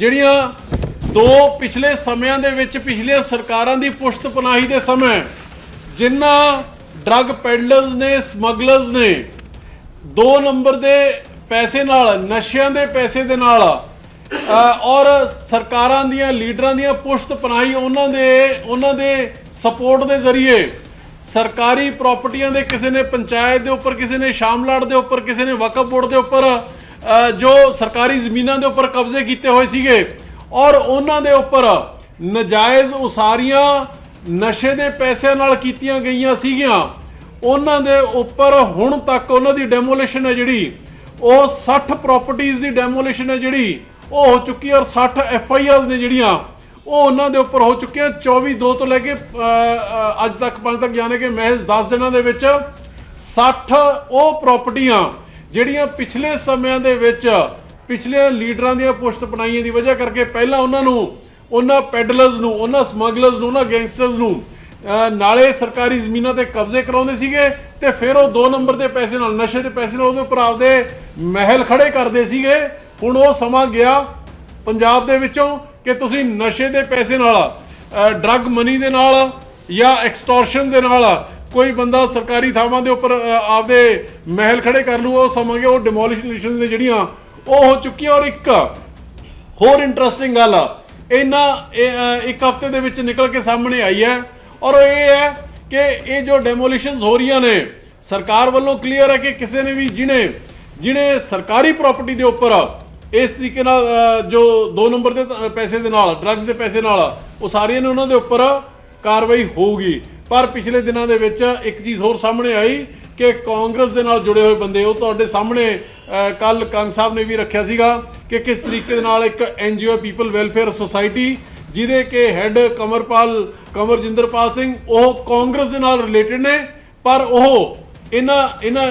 ਜਿਹੜੀਆਂ ਦੋ ਪਿਛਲੇ ਸਮਿਆਂ ਦੇ ਵਿੱਚ ਪਿਛਲੀਆਂ ਸਰਕਾਰਾਂ ਦੀ ਪੁਸ਼ਤ ਪਨਾਹੀ ਦੇ ਸਮੇਂ ਜਿਨ੍ਹਾਂ ਡਰੱਗ ਪੈਡਲਰਸ ਨੇ, ਸਮਗਲਰਸ ਨੇ, ਦੋ ਨੰਬਰ ਦੇ ਪੈਸੇ ਨਾਲ, ਨਸ਼ਿਆਂ ਦੇ ਪੈਸੇ ਦੇ ਨਾਲ ਔਰ ਸਰਕਾਰਾਂ ਦੀਆਂ, ਲੀਡਰਾਂ ਦੀਆਂ ਪੁਸ਼ਤ ਪਨਾਹੀ ਉਹਨਾਂ ਦੇ ਉਹਨਾਂ ਦੇ ਸਪੋਰਟ ਦੇ ਜ਼ਰੀਏ ਸਰਕਾਰੀ ਪ੍ਰਾਪਰਟੀਆਂ ਦੇ ਕਿਸੇ ਨੇ ਪੰਚਾਇਤ ਦੇ ਉੱਪਰ, ਕਿਸੇ ਨੇ ਸ਼ਾਮਲਾਟ ਦੇ ਉੱਪਰ, ਕਿਸੇ ਨੇ ਵਕਫ ਬੋਰਡ ਦੇ ਉੱਪਰ ਜੋ ਸਰਕਾਰੀ ਜ਼ਮੀਨਾਂ ਦੇ ਉੱਪਰ ਕਬਜ਼ੇ ਕੀਤੇ ਹੋਏ ਸੀਗੇ ਔਰ ਉਹਨਾਂ ਦੇ ਉੱਪਰ ਨਜਾਇਜ਼ ਉਸਾਰੀਆਂ ਨਸ਼ੇ ਦੇ ਪੈਸਿਆਂ ਨਾਲ ਕੀਤੀਆਂ ਗਈਆਂ ਸੀਗੀਆਂ, ਉਹਨਾਂ ਦੇ ਉੱਪਰ ਹੁਣ ਤੱਕ ਉਹਨਾਂ ਦੀ ਡੈਮੋਲੀਸ਼ਨ ਹੈ ਜਿਹੜੀ, ਉਹ 60 ਪ੍ਰਾਪਰਟੀਆਂ ਦੀ ਡੈਮੋਲੀਸ਼ਨ ਹੈ ਜਿਹੜੀ, ਉਹ ਹੋ ਚੁੱਕੀ ਹੈ ਔਰ 60 ਐਫ ਆਈ ਆਰਸ ਨੇ ਜਿਹੜੀਆਂ, ਉਹ ਉਹਨਾਂ ਦੇ ਉੱਪਰ ਹੋ ਚੁੱਕੀਆਂ 24 2 ਤੋਂ ਲੈ ਕੇ ਅੱਜ ਤੱਕ ਪੰਜ ਤੱਕ, ਯਾਨੀ ਕਿ ਮਹਿਜ਼ 10 ਦਿਨਾਂ ਦੇ ਵਿੱਚ 60 ਉਹ ਪ੍ਰਾਪਰਟੀਆਂ ਜਿਹੜੀਆਂ ਪਿਛਲੇ ਸਮਿਆਂ ਦੇ ਵਿੱਚ ਪਿਛਲੇ ਲੀਡਰਾਂ ਦੀਆਂ ਪੁਸ਼ਤ ਪਨਾਈਆਂ ਦੀ ਵਜ੍ਹਾ ਕਰਕੇ ਪਹਿਲਾਂ ਉਹਨਾਂ ਨੂੰ, ਉਹਨਾਂ ਪੈਡਲਰਸ ਨੂੰ, ਉਹਨਾਂ ਸਮਗਲਰਸ ਨੂੰ, ਉਹਨਾਂ ਗੈਂਗਸਟਰਸ ਨੂੰ ਨਾਲੇ ਸਰਕਾਰੀ ਜ਼ਮੀਨਾਂ ਤੇ ਕਬਜ਼ੇ ਕਰਾਉਂਦੇ ਸੀਗੇ ਤੇ ਫਿਰ ਉਹ 2 ਨੰਬਰ ਦੇ ਪੈਸੇ ਨਾਲ, ਨਸ਼ੇ ਦੇ ਪੈਸੇ ਨਾਲ ਉਹਦੇ ਉੱਪਰ ਆਪਦੇ ਮਹਿਲ ਖੜੇ ਕਰਦੇ ਸੀਗੇ। ਹੁਣ ਉਹ ਸਮਾਂ ਗਿਆ ਪੰਜਾਬ ਦੇ ਵਿੱਚੋਂ ਕਿ ਤੁਸੀਂ ਨਸ਼ੇ ਦੇ ਪੈਸੇ ਨਾਲ ਡਰੱਗ ਮਨੀ ਦੇ ਨਾਲ ਜਾਂ ਐਕਸਟੋਰਸ਼ਨ ਦੇ ਨਾਲ ਕੋਈ ਬੰਦਾ ਸਰਕਾਰੀ ਥਾਵਾਂ ਦੇ ਉੱਪਰ ਆਪਦੇ ਮਹਿਲ ਖੜੇ ਕਰ ਲੂ ਉਹ ਸਮਾਂਗੇ ਉਹ ਡਿਮੋਲੀਸ਼ਨ ਨੇ ਜਿਹੜੀਆਂ ਉਹ ਹੋ ਚੁੱਕੀਆਂ। ਔਰ ਇੱਕ ਹੋਰ ਇੰਟਰਸਟਿੰਗ ਗੱਲ ਇਹਨਾਂ ਇਹ, ਇੱਕ ਹਫ਼ਤੇ ਦੇ ਵਿੱਚ ਨਿਕਲ ਕੇ ਸਾਹਮਣੇ ਆਈ ਹੈ। ਔਰ ਉਹ ਇਹ ਹੈ ਕਿ ਇਹ ਜੋ ਡੈਮੋਲੀਸ਼ਨਸ ਹੋ ਰਹੀਆਂ ਨੇ ਸਰਕਾਰ ਵੱਲੋਂ ਕਲੀਅਰ ਹੈ ਕਿ ਕਿਸੇ ਨੇ ਵੀ ਜਿਹਨੇ ਜਿਹਨੇ ਸਰਕਾਰੀ ਪ੍ਰਾਪਰਟੀ ਦੇ ਉੱਪਰ ਇਸ ਤਰੀਕੇ ਨਾਲ ਜੋ 2 ਨੰਬਰ ਦੇ ਪੈਸੇ ਦੇ ਨਾਲ ਡਰੱਗਸ ਦੇ ਪੈਸੇ ਨਾਲ ਉਹ ਸਾਰੀਆਂ ਨੇ ਉਹਨਾਂ ਦੇ ਉੱਪਰ ਕਾਰਵਾਈ ਹੋਊਗੀ। ਪਰ ਪਿਛਲੇ ਦਿਨਾਂ ਦੇ ਵਿੱਚ ਇੱਕ ਚੀਜ਼ ਹੋਰ ਸਾਹਮਣੇ ਆਈ ਕਿ ਕਾਂਗਰਸ ਦੇ ਨਾਲ ਜੁੜੇ ਹੋਏ ਬੰਦੇ, ਉਹ ਤੁਹਾਡੇ ਸਾਹਮਣੇ ਕੱਲ ਕੰਗ ਸਾਹਿਬ ਨੇ ਵੀ ਰੱਖਿਆ ਸੀਗਾ ਕਿ ਕਿਸ ਤਰੀਕੇ ਦੇ ਨਾਲ ਇੱਕ ਐਨਜੀਓ ਪੀਪਲ ਵੈਲਫੇਅਰ ਸੁਸਾਇਟੀ, ਜਿਹਦੇ ਕਿ ਹੈੱਡ ਕਮਰਪਾਲ ਕਮਰਜਿੰਦਰਪਾਲ ਸਿੰਘ, ਉਹ ਕਾਂਗਰਸ ਦੇ ਨਾਲ ਰਿਲੇਟਡ ਨੇ, ਪਰ ਉਹ ਇਹਨਾਂ ਇਹਨਾਂ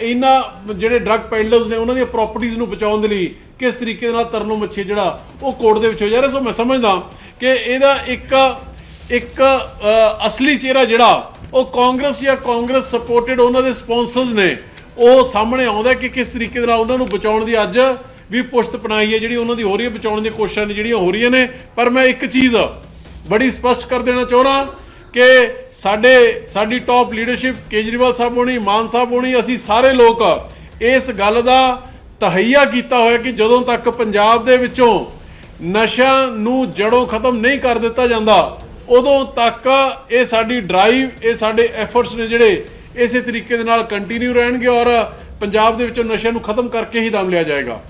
ਇਹਨਾਂ ਜਿਹੜੇ ਡਰੱਗ ਪੈਡਲਰਸ ਨੇ, ਉਹਨਾਂ ਦੀਆਂ ਪ੍ਰਾਪਰਟੀਆਂ ਨੂੰ ਬਚਾਉਣ ਦੇ ਲਈ ਕਿਸ ਤਰੀਕੇ ਨਾਲ ਤਰਨੋ ਮੱਛੀ ਜਿਹੜਾ ਉਹ ਕੋਰਟ ਦੇ ਵਿੱਚ ਹੋ ਜਾ ਰਿਹਾ। ਸੋ ਮੈਂ ਸਮਝਦਾ ਕਿ ਇਹਦਾ ਇੱਕ ਇੱਕ ਅਸਲੀ ਚਿਹਰਾ ਜਿਹੜਾ, ਉਹ ਕਾਂਗਰਸ ਜਾਂ ਕਾਂਗਰਸ ਸਪੋਰਟਡ ਉਹਨਾਂ ਦੇ ਸਪਾਂਸਰਸ ਨੇ। ਉਹ ਸਾਹਮਣੇ ਆਉਂਦਾ ਕਿ ਕਿਸ ਤਰੀਕੇ ਦੇ ਨਾਲ ਉਹਨਾਂ ਨੂੰ ਬਚਾਉਣ ਦੀ ਅੱਜ ਵੀ ਪੁਸ਼ਤ ਪਨਾਈ ਹੈ, ਜਿਹੜੀ ਉਹਨਾਂ ਦੀ ਹੋ ਰਹੀ ਹੈ, ਬਚਾਉਣ ਦੀਆਂ ਕੋਸ਼ਿਸ਼ਾਂ ਨੇ ਜਿਹੜੀਆਂ ਹੋ ਰਹੀਆਂ ਨੇ। ਪਰ ਮੈਂ ਇੱਕ ਚੀਜ਼ ਬੜੀ ਸਪਸ਼ਟ ਕਰ ਦੇਣਾ ਚਾਹੁੰਦਾ ਕਿ ਸਾਡੇ, ਸਾਡੀ ਟਾਪ ਲੀਡਰਸ਼ਿਪ ਕੇਜਰੀਵਾਲ ਸਾਹਿਬ ਹੋਣੀ, ਮਾਨ ਸਾਹਿਬ ਹੋਣੀ, ਅਸੀਂ ਸਾਰੇ ਲੋਕ ਇਸ ਗੱਲ ਦਾ ਤਹਈਆ ਕੀਤਾ ਹੋਇਆ ਕਿ ਜਦੋਂ ਤੱਕ ਪੰਜਾਬ ਦੇ ਵਿੱਚੋਂ ਨਸ਼ਿਆਂ ਨੂੰ ਜੜੋਂ ਖਤਮ ਨਹੀਂ ਕਰ ਦਿੱਤਾ ਜਾਂਦਾ ਉਦੋਂ ਤੱਕ ਇਹ ਸਾਡੀ ਡਰਾਈਵ ਇਹ ਸਾਡੇ ਐਫਰਟਸ ਨੇ ਜਿਹੜੇ ਇਸੇ ਤਰੀਕੇ ਦੇ ਨਾਲ ਕੰਟੀਨਿਊ ਰਹਿਣਗੇ ਔਰ ਪੰਜਾਬ ਦੇ ਵਿੱਚੋਂ ਨਸ਼ਿਆਂ ਨੂੰ ਖਤਮ ਕਰਕੇ ਹੀ ਦਮ ਲਿਆ ਜਾਏਗਾ।